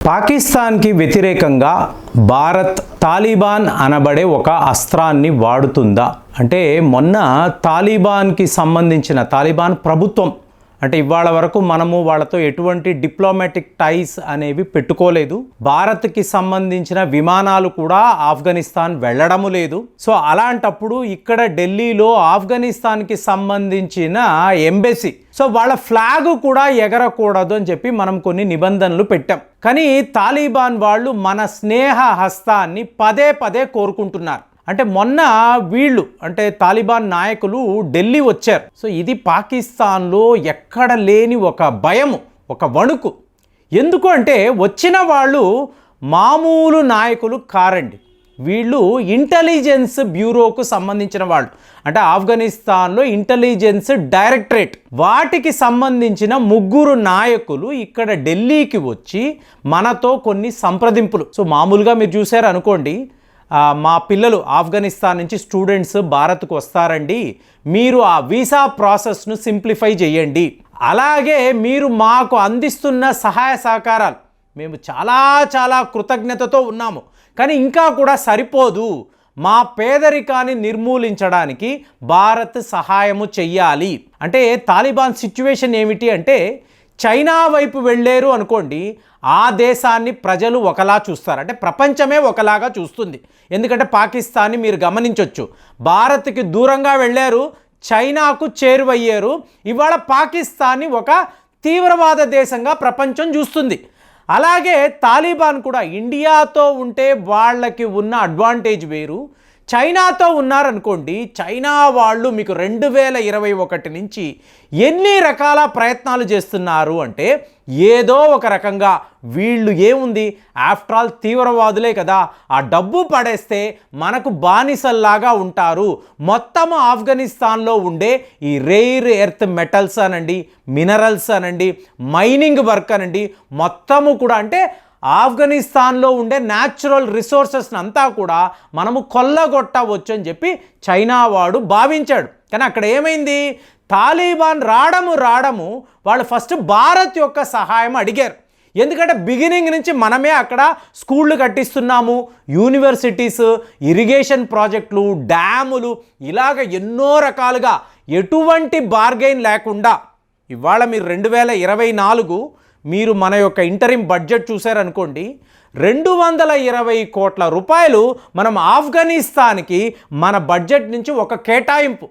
పాకిస్తాన్కి వ్యతిరేకంగా భారత్ తాలిబాన్ అనబడే ఒక అస్త్రాన్ని వాడుతుందా? అంటే మొన్న తాలిబాన్కి సంబంధించిన తాలిబాన్ ప్రభుత్వం అంటే ఇవాళ వరకు మనము వాళ్ళతో ఎటువంటి డిప్లొమాటిక్ టైస్ అనేవి పెట్టుకోలేదు. భారత్కి సంబంధించిన విమానాలు కూడా ఆఫ్ఘనిస్తాన్ వెళ్ళడము లేదు. సో అలాంటప్పుడు ఇక్కడ ఢిల్లీలో ఆఫ్ఘనిస్తాన్కి సంబంధించిన ఎంబెసీ సో వాళ్ళ ఫ్లాగ్ కూడా ఎగరకూడదు అని చెప్పి మనం కొన్ని నిబంధనలు పెట్టాం. కానీ తాలిబాన్ వాళ్ళు మన స్నేహ హస్తాన్ని పదే పదే కోరుకుంటున్నారు. అంటే మొన్న వీళ్ళు అంటే తాలిబాన్ నాయకులు ఢిల్లీ వచ్చారు. సో ఇది పాకిస్తాన్లో ఎక్కడ లేని ఒక భయము ఒక వణుకు. ఎందుకు అంటే వచ్చిన వాళ్ళు మామూలు నాయకులు కారండి. వీళ్ళు ఇంటెలిజెన్స్ బ్యూరోకు సంబంధించిన వాళ్ళు. అంటే ఆఫ్ఘనిస్తాన్లో ఇంటెలిజెన్స్ డైరెక్టరేట్. వాటికి సంబంధించిన ముగ్గురు నాయకులు ఇక్కడ ఢిల్లీకి వచ్చి మనతో కొన్ని సంప్రదింపులు. సో మామూలుగా మీరు చూసారు అనుకోండి మా పిల్లలు ఆఫ్ఘనిస్తాన్ నుంచి స్టూడెంట్స్ భారత్కు వస్తారండి. మీరు ఆ వీసా ప్రాసెస్ను సింప్లిఫై చేయండి. అలాగే మీరు మాకు అందిస్తున్న సహాయ సహకారాలు. మేము చాలా చాలా కృతజ్ఞతతో ఉన్నాము. కానీ ఇంకా కూడా సరిపోదు. మా పేదరికాన్ని నిర్మూలించడానికి భారత్ సహాయము చెయ్యాలి. అంటే తాలిబాన్ సిచ్యువేషన్ ఏమిటి అంటే చైనా వైపు వెళ్ళారు అనుకోండి ఆ దేశాన్ని ప్రజలు ఒకలా చూస్తారు. అంటే ప్రపంచమే ఒకలాగా చూస్తుంది. ఎందుకంటే పాకిస్తాన్ని మీరు గమనించవచ్చు భారత్కి దూరంగా వెళ్ళారు చైనాకు చేరువయ్యారు. ఇవాళ పాకిస్తాన్ని ఒక తీవ్రవాద దేశంగా ప్రపంచం చూస్తుంది. అలాగే తాలిబాన్ కూడా ఇండియాతో ఉంటే వాళ్ళకి ఉన్న అడ్వాంటేజ్ వేరు. చైనాతో ఉన్నారనుకోండి చైనా వాళ్ళు మీకు రెండు వేల ఇరవై ఒకటి నుంచి ఎన్ని రకాల ప్రయత్నాలు చేస్తున్నారు అంటే ఏదో ఒక రకంగా వీళ్ళు ఏముంది? ఆఫ్టర్ ఆల్ తీవ్రవాదులే కదా. ఆ డబ్బు పడేస్తే మనకు బానిసల్లాగా ఉంటారు. మొత్తం ఆఫ్ఘనిస్తాన్లో ఉండే ఈ రెయిర్ ఎర్త్ మెటల్స్ అనండి మినరల్స్ అనండి మైనింగ్ వర్క్ అనండి మొత్తము కూడా అంటే ఆఫ్ఘనిస్తాన్లో ఉండే న్యాచురల్ రిసోర్సెస్ని అంతా కూడా మనము కొల్లగొట్టవచ్చు అని చెప్పి చైనా వాడు భావించాడు. కానీ అక్కడ ఏమైంది? తాలిబాన్ రావడము రావడము వాళ్ళు ఫస్ట్ భారత్ యొక్క సహాయం అడిగారు. ఎందుకంటే బిగినింగ్ నుంచి మనమే అక్కడ స్కూళ్ళు కట్టిస్తున్నాము. యూనివర్సిటీస్ ఇరిగేషన్ ప్రాజెక్టులు డ్యాములు ఇలాగ ఎన్నో రకాలుగా ఎటువంటి బార్గెయిన్ లేకుండా ఇవాళ మీరు రెండు వేల ఇరవై నాలుగు మీరు మన యొక్క ఇంటరిం బడ్జెట్ చూశారనుకోండి రెండు వందల ఇరవై కోట్ల రూపాయలు మనం ఆఫ్ఘనిస్తాన్కి మన బడ్జెట్ నుంచి ఒక కేటాయింపు.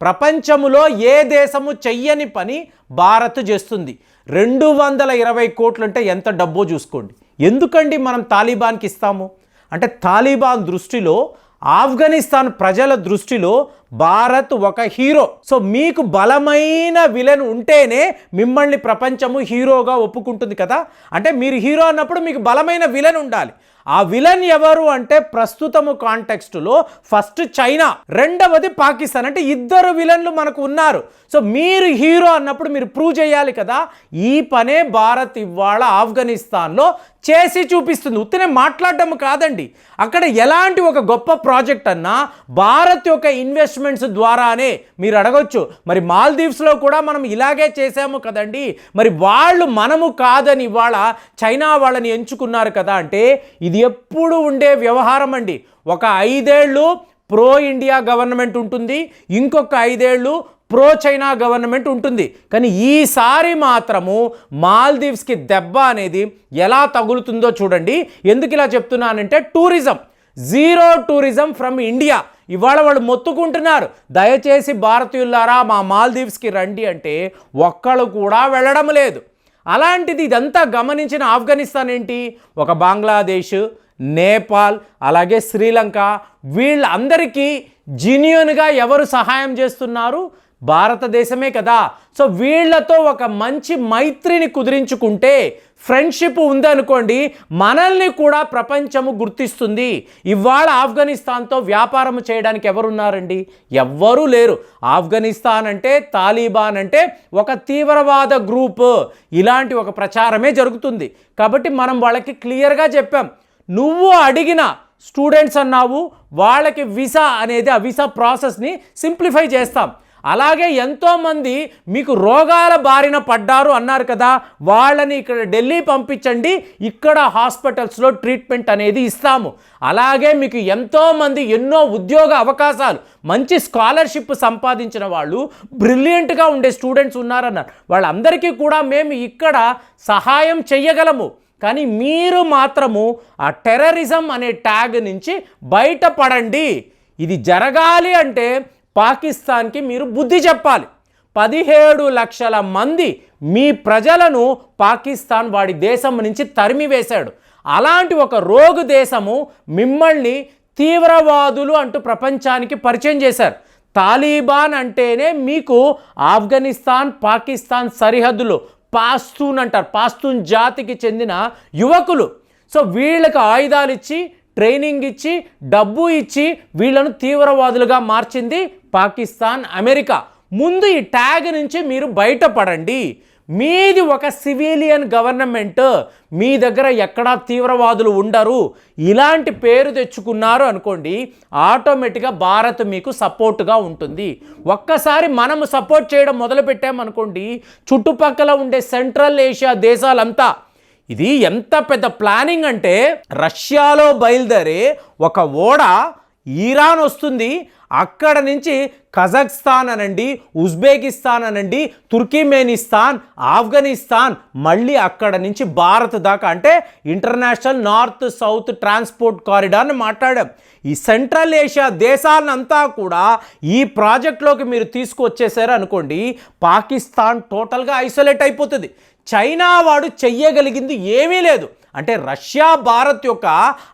ప్రపంచములో ఏ దేశము చెయ్యని పని భారత్ చేస్తుంది. రెండు వందల ఇరవై కోట్లు అంటే ఎంత డబ్బో చూసుకోండి. ఎందుకండి మనం తాలిబాన్కి ఇస్తాము? అంటే తాలిబాన్ దృష్టిలో ఆఫ్ఘనిస్తాన్ ప్రజల దృష్టిలో భారత్ ఒక హీరో. సో మీకు బలమైన విలన్ ఉంటేనే మిమ్మల్ని ప్రపంచము హీరోగా ఒప్పుకుంటుంది కదా? అంటే మీరు హీరో అన్నప్పుడు మీకు బలమైన విలన్ ఉండాలి. ఆ విలన్ ఎవరు అంటే ప్రస్తుతము కాంటెక్స్టులో ఫస్ట్ చైనా రెండవది పాకిస్తాన్. అంటే ఇద్దరు విలన్లు మనకు ఉన్నారు. సో మీరు హీరో అన్నప్పుడు మీరు ప్రూవ్ చేయాలి కదా? ఈ పనే భారత్ ఇవాళ ఆఫ్ఘనిస్తాన్లో చేసి చూపిస్తుంది. ఉత్తనే మాట్లాడడం కాదండి. అక్కడ ఎలాంటి ఒక గొప్ప ప్రాజెక్ట్ అన్నా భారత్ యొక్క ఇన్వెస్ట్మెంట్స్ ద్వారానే మీరు అడగొచ్చు. మరి మాల్దీవ్స్లో కూడా మనం ఇలాగే చేసాము కదండి. మరి వాళ్ళు మనము కాదని ఇవాళ చైనా వాళ్ళని ఎంచుకున్నారు కదా అంటే ఇది ఎప్పుడు ఉండే వ్యవహారం అండి. ఒక ఐదేళ్ళు ప్రో ఇండియా గవర్నమెంట్ ఉంటుంది. ఇంకొక ఐదేళ్ళు ప్రో చైనా గవర్నమెంట్ ఉంటుంది. కానీ ఈసారి మాత్రము మాల్దీవ్స్కి దెబ్బ అనేది ఎలా తగులుతుందో చూడండి. ఎందుకు ఇలా చెప్తున్నానంటే tourism. Zero tourism from India. ఇవాళ వాళ్ళు మొత్తుకుంటున్నారు. దయచేసి భారతీయులారా మా మాల్దీవ్స్కి రండి అంటే ఒక్కళ్ళు కూడా వెళ్ళడం లేదు. అలాంటిది ఇదంతా గమనించిన ఆఫ్ఘనిస్తాన్ ఏంటి? ఒక బంగ్లాదేశ్ నేపాల్ అలాగే శ్రీలంక. వీళ్ళందరికీ జెన్యున్గా ఎవరు సహాయం చేస్తున్నారు? భారతదేశమే కదా. సో వీళ్ళతో ఒక మంచి మైత్రిని కుదిరించుకుంటే ఫ్రెండ్షిప్ ఉందనుకోండి మనల్ని కూడా ప్రపంచము గుర్తిస్తుంది. ఇవాళ ఆఫ్ఘనిస్తాన్తో వ్యాపారం చేయడానికి ఎవరున్నారండి? ఎవ్వరూ లేరు. ఆఫ్ఘనిస్తాన్ అంటే తాలిబాన్ అంటే ఒక తీవ్రవాద గ్రూప్. ఇలాంటి ఒక ప్రచారమే జరుగుతుంది. కాబట్టి మనం వాళ్ళకి క్లియర్గా చెప్పాం. నువ్వు అడిగిన స్టూడెంట్స్ అన్నావు వాళ్ళకి వీసా అనేది ఆ వీసా ప్రాసెస్ని సింప్లిఫై చేస్తాం. అలాగే ఎంతోమంది మీకు రోగాల బారిన పడ్డారు అన్నారు కదా వాళ్ళని ఇక్కడ ఢిల్లీ పంపించండి ఇక్కడ హాస్పిటల్స్లో ట్రీట్మెంట్ అనేది ఇస్తాము. అలాగే మీకు ఎంతోమంది ఎన్నో ఉద్యోగ అవకాశాలు మంచి స్కాలర్షిప్ సంపాదించిన వాళ్ళు బ్రిలియంట్గా ఉండే స్టూడెంట్స్ ఉన్నారన్నారు. వాళ్ళందరికీ కూడా మేము ఇక్కడ సహాయం చెయ్యగలము. కానీ మీరు మాత్రము ఆ టెర్రరిజం అనే ట్యాగ్ నుంచి బయటపడండి. ఇది జరగాలి అంటే పాకిస్తాన్కి మీరు బుద్ధి చెప్పాలి. పదిహేడు లక్షల మంది మీ ప్రజలను పాకిస్తాన్ వాడి దేశం నుంచి తరిమివేశాడు. అలాంటి ఒక రోగు దేశము మిమ్మల్ని తీవ్రవాదులు అంటూ ప్రపంచానికి పరిచయం చేశారు. తాలిబాన్ అంటేనే మీకు ఆఫ్ఘనిస్తాన్ పాకిస్తాన్ సరిహద్దులు పాస్తూన్ అంటారు. పాస్తూన్ జాతికి చెందిన యువకులు. సో వీళ్ళకి ఆయుధాలు ఇచ్చి ట్రైనింగ్ ఇచ్చి డబ్బు ఇచ్చి వీళ్ళను తీవ్రవాదులుగా మార్చింది పాకిస్తాన్ అమెరికా. ముందు ఈ ట్యాగ్ నుంచి మీరు బయటపడండి. మీది ఒక సివిలియన్ గవర్నమెంట్. మీ దగ్గర ఎక్కడా తీవ్రవాదులు ఉండరు. ఇలాంటి పేరు తెచ్చుకున్నారు అనుకోండి ఆటోమేటిక్గా భారత్ మీకు సపోర్ట్గా ఉంటుంది. ఒక్కసారి మనము సపోర్ట్ చేయడం మొదలుపెట్టామనుకోండి చుట్టుపక్కల ఉండే సెంట్రల్ ఏషియా దేశాలంతా. ఇది ఎంత పెద్ద ప్లానింగ్ అంటే రష్యాలో బయలుదేరే ఒక ఓడ ఈరాన్ వస్తుంది అక్కడ నుంచి కజాక్స్తాన్ అనండి ఉజ్బెకిస్తాన్ అనండి తుర్కీమేనిస్తాన్ ఆఫ్ఘనిస్తాన్ మళ్ళీ అక్కడ నుంచి భారత్ దాకా. అంటే ఇంటర్నేషనల్ నార్త్ సౌత్ ట్రాన్స్పోర్ట్ కారిడార్ని మాట్లాడాం. ఈ సెంట్రల్ ఏషియా దేశాలంతా కూడా ఈ ప్రాజెక్ట్లోకి మీరు తీసుకొచ్చేసారు అనుకోండి పాకిస్తాన్ టోటల్గా ఐసోలేట్ అయిపోతుంది. చైనా వాడు చెయ్యగలిగింది ఏమీ లేదు. అంటే రష్యా భారత్ యొక్క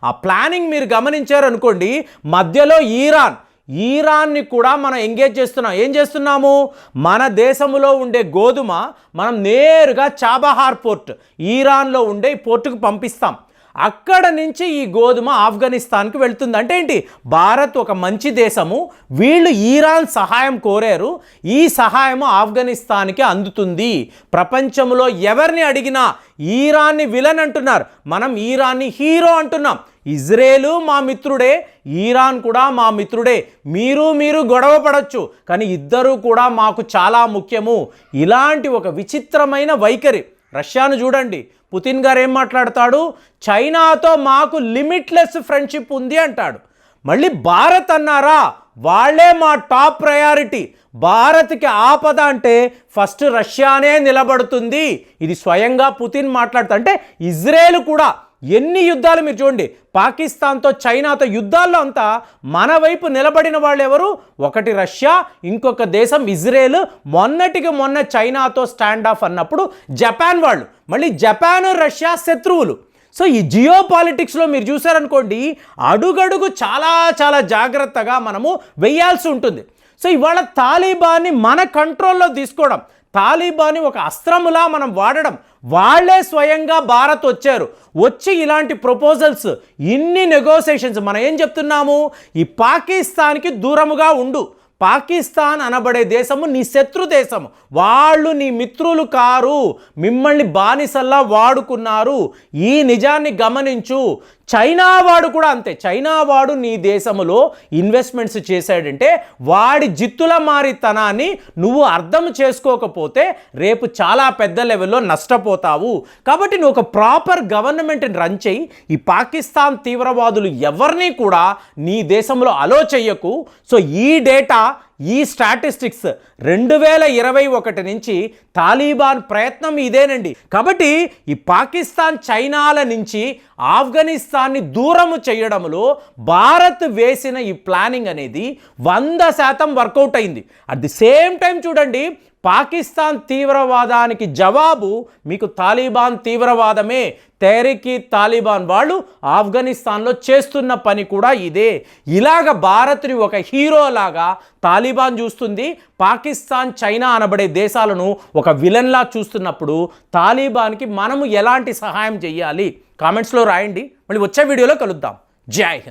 ఆ ప్లానింగ్ మీరు గమనించారనుకోండి మధ్యలో ఈరాన్. ఈరాన్ని కూడా మనం ఎంగేజ్ చేస్తున్నాం. ఏం చేస్తున్నాము? మన దేశంలో ఉండే గోధుమ మనం నేరుగా చాబహార్ పోర్ట్ ఈరాన్లో ఉండే ఈ పోర్టుకు పంపిస్తాం. అక్కడ నుంచి ఈ గోధుమ ఆఫ్ఘనిస్తాన్కి వెళ్తుంది. అంటే ఏంటి? భారత్ ఒక మంచి దేశము. వీళ్ళు ఈరాన్ సహాయం కోరారు. ఈ సహాయము ఆఫ్ఘనిస్తాన్కి అందుతుంది. ప్రపంచంలో ఎవరిని అడిగినా ఈరాన్ని విలన్ అంటున్నారు. మనం ఈరాన్ని హీరో అంటున్నాం. ఇజ్రాయేలు మా మిత్రుడే ఈరాన్ కూడా మా మిత్రుడే. మీరు మీరు గొడవ పడచ్చు కానీ ఇద్దరూ కూడా మాకు చాలా ముఖ్యము. ఇలాంటి ఒక విచిత్రమైన వైఖరి. రష్యాను చూడండి. పుతిన్ గారు ఏం మాట్లాడతాడు? చైనాతో మాకు లిమిట్లెస్ ఫ్రెండ్షిప్ ఉంది అంటాడు. మళ్ళీ భారత్ అన్నారా? వాళ్ళే మా టాప్ ప్రయారిటీ. భారత్కి ఆపద అంటే ఫస్ట్ రష్యానే నిలబడుతుంది. ఇది స్వయంగా పుతిన్ మాట్లాడుతా అంటే ఇజ్రాయెల్ కూడా ఎన్ని యుద్ధాలు మీరు చూడండి. పాకిస్తాన్తో చైనాతో యుద్ధాల్లో అంతా మన వైపు నిలబడిన వాళ్ళు ఎవరు? ఒకటి రష్యా ఇంకొక దేశం ఇజ్రాయేల్. మొన్నటికి మొన్న చైనాతో స్టాండ్ ఆఫ్ అన్నప్పుడు జపాన్ వాళ్ళు. మళ్ళీ జపాన్ రష్యా శత్రువులు. సో ఈ జియో పాలిటిక్స్లో మీరు చూసారనుకోండి అడుగడుగు చాలా చాలా జాగ్రత్తగా మనము వెయ్యాల్సి ఉంటుంది. సో ఇవాళ తాలిబాన్ని మన కంట్రోల్లో తీసుకోవడం తాలిబాన్ని ఒక అస్త్రములా మనం వాడడం. వాళ్ళే స్వయంగా భారత్ వచ్చారు. వచ్చి ఇలాంటి ప్రపోజల్స్ ఇన్ని నెగోసియేషన్స్ మనం ఏం చెప్తున్నాము? ఈ పాకిస్తాన్కి దూరముగా ఉండు. పాకిస్తాన్ అనబడే దేశము నీ శత్రు దేశము. వాళ్ళు నీ మిత్రులు కారు. మిమ్మల్ని బానిసల్లా వాడుకున్నారు. ఈ నిజాన్ని గమనించు. చైనా వాడు కూడా అంతే. చైనా వాడు నీ దేశములో ఇన్వెస్ట్మెంట్స్ చేశాడంటే వాడి జిత్తుల మారితనాన్ని నువ్వు అర్థం చేసుకోకపోతే రేపు చాలా పెద్ద లెవెల్లో నష్టపోతావు. కాబట్టి నువ్వు ఒక ప్రాపర్ గవర్నమెంట్ని రన్ చేయి. ఈ పాకిస్తాన్ తీవ్రవాదులు ఎవరిని కూడా నీ దేశంలో అలో చెయ్యకు. సో ఈ డేటా ఈ స్టాటిస్టిక్స్ రెండు వేల ఇరవై ఒకటి నుంచి తాలిబాన్ ప్రయత్నం ఇదేనండి. కాబట్టి ఈ పాకిస్తాన్ చైనాల నుంచి ఆఫ్ఘనిస్తాన్ని దూరము చేయడంలో భారత్ వేసిన ఈ ప్లానింగ్ అనేది వంద శాతం వర్కౌట్ అయింది. అట్ ది సేమ్ టైం చూడండి పాకిస్తాన్ తీవ్రవాదానికి జవాబు మీకు తాలిబాన్ తీవ్రవాదమే. తెహరీకి తాలిబాన్ వాళ్ళు ఆఫ్ఘనిస్తాన్లో చేస్తున్న పని కూడా ఇదే. ఇలాగ భారత్ని ఒక హీరోలాగా తాలిబాన్ చూస్తుంది. పాకిస్తాన్ చైనా అనబడే దేశాలను ఒక విలన్లా చూస్తున్నప్పుడు తాలిబాన్కి మనము ఎలాంటి సహాయం చేయాలి కామెంట్స్లో రాయండి. మళ్ళీ వచ్చే వీడియోలో కలుద్దాం. జై హింద్.